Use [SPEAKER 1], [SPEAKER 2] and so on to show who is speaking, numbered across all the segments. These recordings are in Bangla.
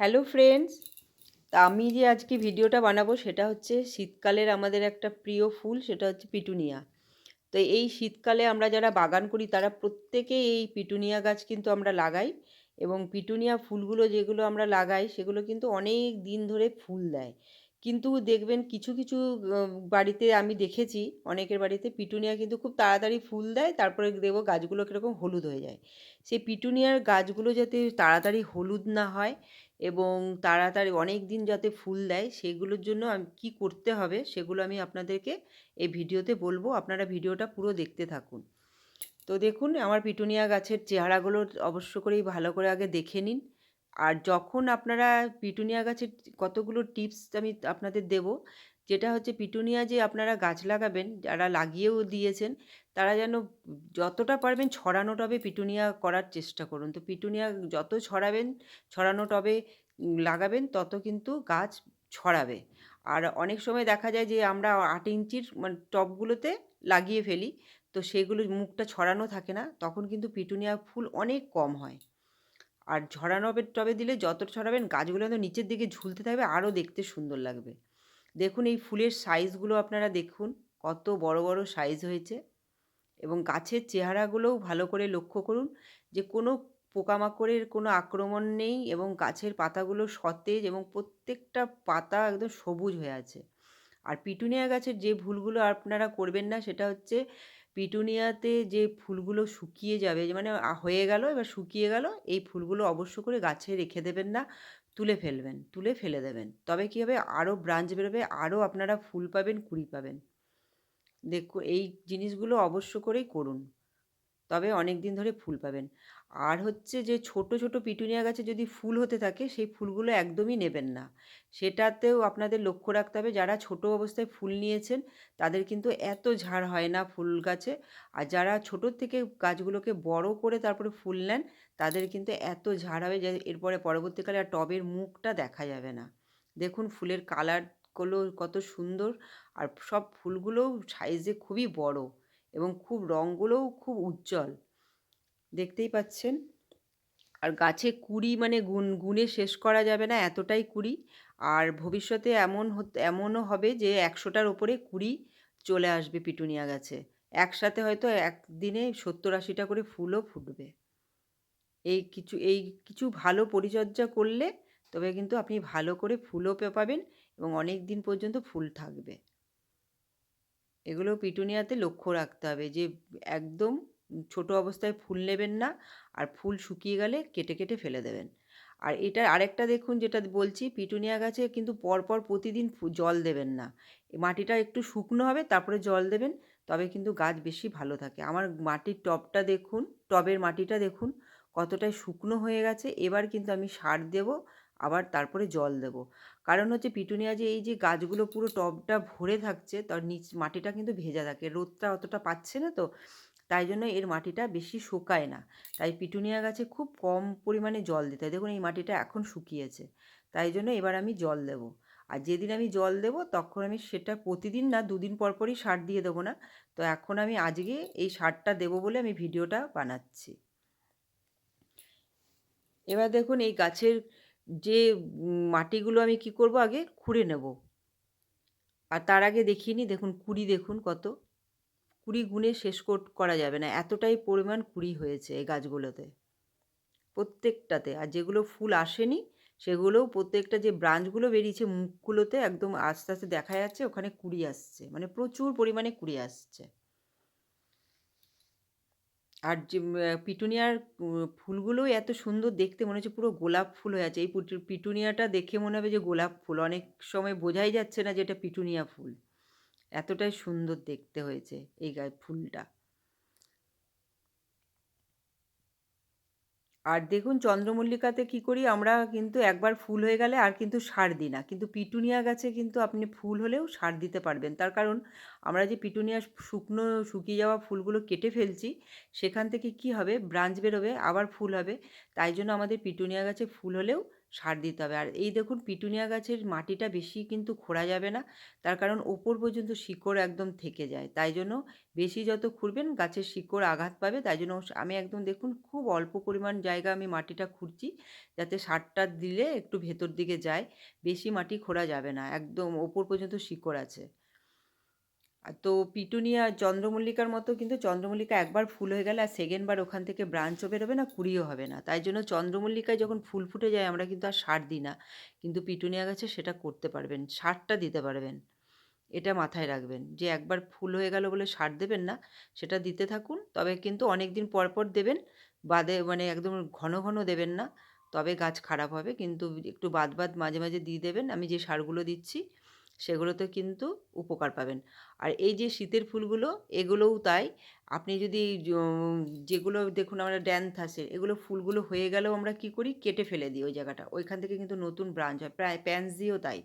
[SPEAKER 1] হ্যালো ফ্রেন্ডস তা আমি যে আজকে ভিডিওটা বানাবো সেটা হচ্ছে শীতকালের আমাদের একটা প্রিয় ফুল, সেটা হচ্ছে পিটুনিয়া। তো এই শীতকালে আমরা যারা বাগান করি, তারা প্রত্যেকেই এই পিটুনিয়া গাছ কিন্তু আমরা লাগাই এবং পিটুনিয়া ফুলগুলো যেগুলো আমরা লাগাই, সেগুলো কিন্তু অনেক দিন ধরে ফুল দেয়। কিন্তু দেখবেন কিছু কিছু বাড়িতে আমি দেখেছি, অনেকের বাড়িতে পিটুনিয়া কিন্তু খুব তাড়াতাড়ি ফুল দেয়, তারপরে দেখব গাছগুলো কীরকম হলুদ হয়ে যায়। সেই পিটুনিয়ার গাছগুলো যাতে তাড়াতাড়ি হলুদ না হয় এবং তাড়াতাড়ি অনেক দিন যাতে ফুল দেয়, সেগুলোর জন্য আমি, কী করতে হবে সেগুলো আমি আপনাদেরকে এই ভিডিওতে বলব। আপনারা ভিডিওটা পুরো দেখতে থাকুন। তো দেখুন, আমার পিটুনিয়া গাছের চেহারাগুলো অবশ্য করেই ভালো করে আগে দেখে নিন। আর যখন আপনারা পিটুনিয়া গাছের কতগুলো টিপস আমি আপনাদের দেব, যেটা হচ্ছে পিটুনিয়া যে আপনারা গাছ লাগাবেন, যারা লাগিয়েও দিয়েছেন তারা যেন যতটা পারবেন ছড়ানো টবে পিটুনিয়া করার চেষ্টা করুন। তো পিটুনিয়া যত ছড়াবেন, ছড়ানো টবে লাগাবেন, তত কিন্তু গাছ ছড়াবে। আর অনেক সময় দেখা যায় যে আমরা আট ইঞ্চির মানে টবগুলোতে লাগিয়ে ফেলি, তো সেগুলো মুখটা ছড়ানো থাকে না, তখন কিন্তু পিটুনিয়া ফুল অনেক কম হয়। আর ঝরানো টবে দিলে যত ছড়াবেন, গাছগুলো তো নিচের দিকে ঝুলতে থাকবে, আরও দেখতে সুন্দর লাগবে। দেখুন এই ফুলের সাইজগুলো আপনারা দেখুন, কত বড় বড় সাইজ হয়েছে। এবং গাছের চেহারাগুলোও ভালো করে লক্ষ্য করুন যে কোনো পোকামাকড়ের কোনো আক্রমণ নেই এবং গাছের পাতাগুলো সতেজ এবং প্রত্যেকটা পাতা একদম সবুজ হয়ে আছে। আর পিটুনিয়া গাছের যে ভুলগুলো আপনারা করবেন না সেটা হচ্ছে পিটুনিয়াতে যে ফুলগুলো শুকিয়ে যাবে মানে হয়ে গেল, এবার শুকিয়ে গেল, এই ফুলগুলো অবশ্য করে গাছে রেখে দেবেন না, তুলে ফেলবেন, তুলে ফেলে দেবেন। তবে কী হবে? আরও ব্রাঞ্চ বেরোবে, আরও আপনারা ফুল পাবেন, কুড়ি পাবেন। দেখো এই জিনিসগুলো অবশ্য করেই করুন। তবে অনেক দিন ধরে ফুল পাবেন। আর হচ্ছে যে ছোট ছোট পিটুনিয়া গাছে যদি ফুল হতে থাকে, সেই ফুলগুলো একদমই নেবেন না। সেটাতেও আপনাদের লক্ষ্য রাখতে হবে, যারা ছোট অবস্থায় ফুল নিয়েছেন, তাদের কিন্তু এত ঝাড় হয় না ফুল গাছে। আর যারা ছোটোর থেকে গাছগুলোকে বড় করে তারপরে ফুল নেন, তাদের কিন্তু এত ঝাড় হবে যে এরপরে পরবর্তীকালে আর টবের মুখটা দেখা যাবে না। দেখুন ফুলের কালারগুলো কত সুন্দর। আর সব ফুলগুলোও সাইজে খুবই বড় এবং খুব রঙগুলোও খুব উজ্জ্বল। দেখতেই পাচ্ছেন? আর গাছে কুড়ি মানে গুণ, গুণে শেষ করা যাবে না, এতটাই কুড়ি। আর ভবিষ্যতে এমন এমনও হবে যে একশোটার ওপরে কুড়ি চলে আসবে পিটুনিয়া গাছে। একসাথে হয়তো একদিনে সত্তর আশিটা করে ফুলও ফুটবে। এই কিছু এই কিছু ভালো পরিচর্যা করলে তবে কিন্তু আপনি ভালো করে ফুলও পাবেন এবং অনেক দিন পর্যন্ত ফুল থাকবে। এগুলো পিটুনিয়াতে লক্ষ্য রাখতে হবে যে, একদম ছোট অবস্থায় ফুল নেবেন না আর ফুল শুকিয়ে গেলে কেটে কেটে ফেলে দেবেন। আর এটা আরেকটা দেখুন যেটা বলছি, পিটুনিয়া গাছে কিন্তু পরপর প্রতিদিন জল দেবেন না। মাটিটা একটু শুকনো হবে, তারপরে জল দেবেন, তবে কিন্তু গাছ বেশি ভালো থাকে। আমার মাটির টবটা দেখুন, টবের মাটিটা দেখুন, কতটাই শুকনো হয়ে গেছে। এবার কিন্তু আমি সার দেব আবার তারপরে জল দেব। কারণ হচ্ছে পিটুনিয়া যে এই যে গাছগুলো পুরো টবটা ভরে থাকছে, তার নিচ মাটিটা কিন্তু ভেজা থাকে, রোদটা অতটা পাচ্ছে না তো, তাই জন্য এর মাটিটা বেশি শুকায় না। তাই পিটুনিয়া গাছে খুব কম পরিমাণে জল দিতে হয়। দেখুন এই মাটিটা এখন শুকিয়েছে, তাই জন্য এবার আমি জল দেব। আর যেদিন আমি জল দেব, তখন আমি সেটা প্রতিদিন না, দুদিন পর পরই সার দিয়ে দেবো না। তো এখন আমি আজকে এই সারটা দেবো বলে আমি ভিডিওটা বানাচ্ছি। এবার দেখুন এই গাছের যে মাটিগুলো আমি কি করব আগে খুঁড়ে নেব। আর তার আগে দেখিয়ে নিই, দেখুন কুড়ি দেখুন কত। কুড়ি গুণে শেষ করা যাবে না, এতটাই পরিমাণ কুড়ি হয়েছে এই গাছগুলোতে। প্রত্যেকটাতে, আর যেগুলো ফুল আসেনি, সেগুলোও প্রত্যেকটা যে ব্রাঞ্চগুলো বেরিয়েছে মুখগুলোতে একদম আস্তে আস্তে দেখা যাচ্ছে, ওখানে কুড়ি আসছে মানে প্রচুর পরিমাণে কুড়ি আসছে। আর যে পিটুনিয়ার ফুলগুলোও এত সুন্দর দেখতে, মনে হচ্ছে পুরো গোলাপ ফুল হয়ে আছে। এই পিটুনিয়াটা দেখে মনে হবে যে গোলাপ ফুল। অনেক সময় বোঝাই যাচ্ছে না যে এটা পিটুনিয়া ফুল। এতটাই সুন্দর দেখতে হয়েছে এই গায়ে ফুলটা। আর দেখুন চন্দ্রমল্লিকাতে কি করি, আমরা কিন্তু একবার ফুল হয়ে গেলে আর কিন্তু সার দিই না। কিন্তু পিটুনিয়া গাছে কিন্তু আপনি ফুল হলেও সার দিতে পারবেন। তার কারণ আমরা যে পিটুনিয়া শুকনো, শুকিয়ে যাওয়া ফুলগুলো কেটে ফেলছি, সেখান থেকে কি হবে, ব্রাঞ্চ বেরোবে, আবার ফুল হবে। তাই জন্য আমাদের পিটুনিয়া গাছে ফুল হলেও সার দিতে হবে। আর এই দেখুন পিটুনিয়া গাছের মাটিটা বেশি কিন্তু খোঁড়া যাবে না, তার কারণ ওপর পর্যন্ত শিকড় একদম থেকে যায়। তাই জন্য বেশি যত খুঁড়বেন গাছের শিকড় আঘাত পাবে, তাই জন্য আমি একদম দেখুন খুব অল্প পরিমাণ জায়গা আমি মাটিটা খুঁড়ছি যাতে সারটা দিলে একটু ভেতর দিকে যায়, বেশি মাটি খোঁড়া যাবে না, একদম ওপর পর্যন্ত শিকড় আছে। তো পিটুনিয়া চন্দ্রমল্লিকার মতো কিন্তু চন্দ্রমল্লিকা একবার ফুল হয়ে গেলে আর সেকেন্ড বার ওখান থেকে ব্রাঞ্চও বেরোবে না, কুড়িও হবে না। তাই জন্য চন্দ্রমল্লিকায় যখন ফুল ফুটে যায় আমরা কিন্তু আর সার দিই না। কিন্তু পিটুনিয়া গাছে সেটা করতে পারবেন, সারটা দিতে পারবেন। এটা মাথায় রাখবেন যে একবার ফুল হয়ে গেল বলে সার দেবেন না, সেটা দিতে থাকুন। তবে কিন্তু অনেক দিন পর পর দেবেন, বাদে মানে একদম ঘন ঘন দেবেন না। তবে গাছ খারাপ হবে, কিন্তু একটু বাদ বাদ মাঝে মাঝে দিয়ে দেবেন। আমি যে সারগুলো দিচ্ছি সেগুলোতে কিন্তু উপকার পাবেন। আর এই যে শীতের ফুলগুলো, এগুলোও তাই। আপনি যদি যেগুলো দেখুন আমরা ড্যান্থাসের এগুলো ফুলগুলো হয়ে গেলেও আমরা কি করি? কেটে ফেলে দিই ওই জায়গাটা। ওইখান থেকে কিন্তু নতুন ব্রাঞ্চ হয়। প্রায় প্যান্স দিয়েও তাই।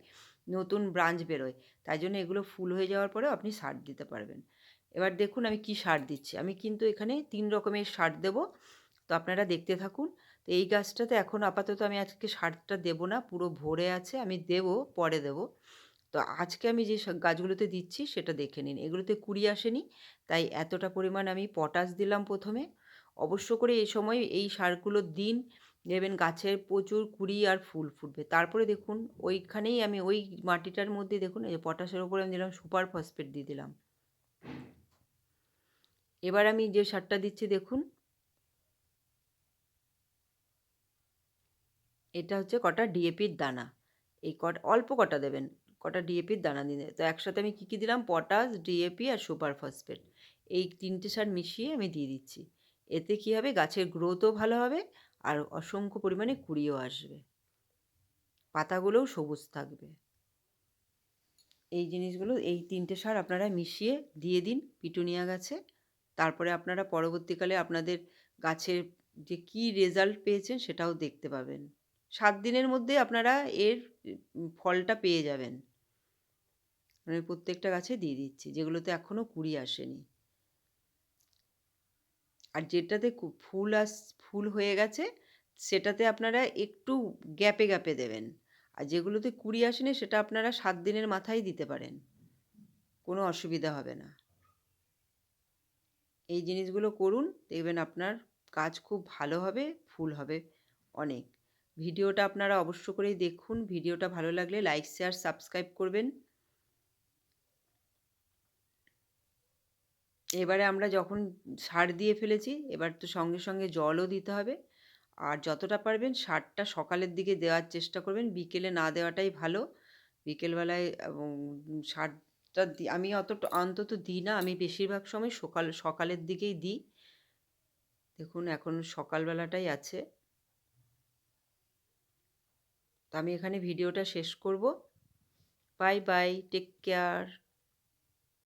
[SPEAKER 1] নতুন ব্রাঞ্চ বেরোয়। তাই জন্য এগুলো ফুল হয়ে যাওয়ার পরেও আপনি সার দিতে পারবেন। এবার দেখুন আমি কি সার দিচ্ছি। আমি কিন্তু এখানে তিন রকমের সার দেবো। তো আপনারা দেখতে থাকুন। তো এই গাছটাতে এখন আপাতত আমি আজকে সারটা দেবো না। পুরো ভরে আছে। আমি দেবো, পরে দেবো। তো আজকে আমি যে গাছগুলোতে দিচ্ছি সেটা দেখে নিন। এগুলোতে কুড়ি আসেনি, তাই এতটা পরিমাণ আমি পটাশ দিলাম প্রথমে। অবশ্য করে এই সময় এই সারগুলো দিন, দেখবেন গাছের প্রচুর কুড়ি আর ফুল ফুটবে। তারপরে দেখুন, ওইখানেই আমি ওই মাটিটার মধ্যে দেখুন, এই যে পটাশের ওপরে আমি দিলাম সুপার ফসফেট দিয়ে দিলাম। এবার আমি যে সারটা দিচ্ছি দেখুন। এটা হচ্ছে কটা? ডিএপির দানা। এই কটা, অল্প কটা দেবেন। কটা ডিএপির দানা দিয়ে তো একসাথে আমি কী কী দিলাম? পটাশ ডিএপি আর সুপার ফসফেট। এই তিনটে সার মিশিয়ে আমি দিয়ে দিচ্ছি। এতে কী হবে? গাছের গ্রোথও ভালো হবে আর অসংখ্য পরিমাণে কুড়িও আসবে। পাতাগুলোও সবুজ থাকবে। এই জিনিসগুলো, এই তিনটে সার আপনারা মিশিয়ে দিয়ে দিন পিটুনিয়া গাছে। তারপরে আপনারা পরবর্তীকালে আপনাদের গাছের যে কী রেজাল্ট পেয়েছেন সেটাও দেখতে পাবেন। সাত দিনের মধ্যে আপনারা এর ফলটা পেয়ে যাবেন। আমি প্রত্যেকটা গাছে দিয়ে দিচ্ছি, যেগুলোতে এখনও কুড়ি আসেনি। আর যেটাতে ফুল আস, ফুল হয়ে গেছে, সেটাতে আপনারা একটু গ্যাপে গ্যাপে দেবেন। আর যেগুলোতে কুড়ি আসেনি, সেটা আপনারা সাত দিনের মাথায় দিতে পারেন। কোনো অসুবিধা হবে না। এই জিনিসগুলো করুন, দেখবেন আপনার কাজ খুব ভালো হবে, ফুল হবে অনেক। ভিডিওটা আপনারা অবশ্য করেই দেখুন, ভিডিওটা ভালো লাগলে লাইক, শেয়ার, সাবস্ক্রাইব করবেন। এবারে আমরা যখন সার দিয়ে ফেলেছি, এবার তো সঙ্গে সঙ্গে জলও দিতে হবে। আর যতটা পারবেন সারটা সকালের দিকে দেওয়ার চেষ্টা করবেন। বিকেলে না দেওয়াটাই ভালো। বিকেলবেলায় সারটা আমি অত অন্তত দিই না, আমি বেশিরভাগ সময় সকাল, সকালের দিকেই দিই। দেখুন এখন সকালবেলাটাই আছে। তো আমি এখানে ভিডিওটা শেষ করব। Bye bye, take care.